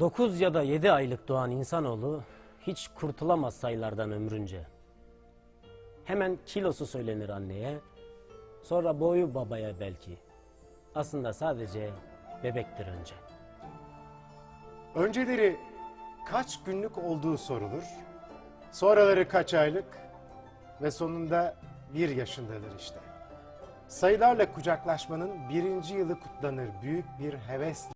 9 ya da 7 aylık doğan insanoğlu hiç kurtulamaz sayılardan ömrünce. Hemen kilosu söylenir anneye, sonra boyu babaya belki. Aslında sadece bebektir önce. Önceleri kaç günlük olduğu sorulur. Sonraları kaç aylık ve sonunda bir yaşındadır işte. Sayılarla kucaklaşmanın birinci yılı kutlanır büyük bir hevesle.